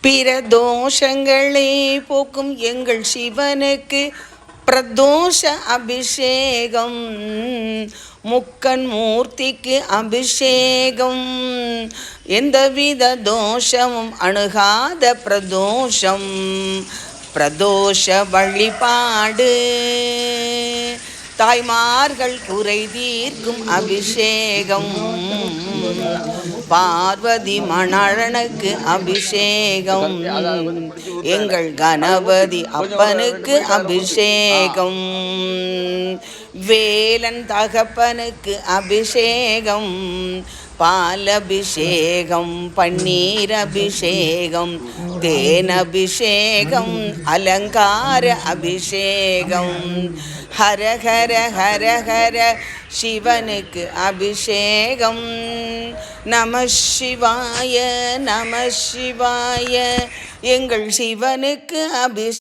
பிற தோஷங்களை போக்கும் எங்கள் சிவனுக்கு பிரதோஷ அபிஷேகம் முக்கன் மூர்த்திக்கு அபிஷேகம். எந்தவித தோஷமும் அணுகாத பிரதோஷம் பிரதோஷ வழிபாடு. தாய்மார்கள் குறை தீர்க்கும் அபிஷேகம். பார்வதி மணழனுக்கு அபிஷேகம். எங்கள் கணபதி அப்பனுக்கு அபிஷேகம். வேலன் தகப்பனுக்கு அபிஷேகம். பாலபிஷேகம் பன்னீர் அபிஷேகம் தேன் அபிஷேகம் அலங்கார அபிஷேகம் ஹர ஹர ஹர ஹர சிவனுக்கு அபிஷேகம். நம சிவாய நம சிவாய எங்கள் சிவனுக்கு அபிஷேகம்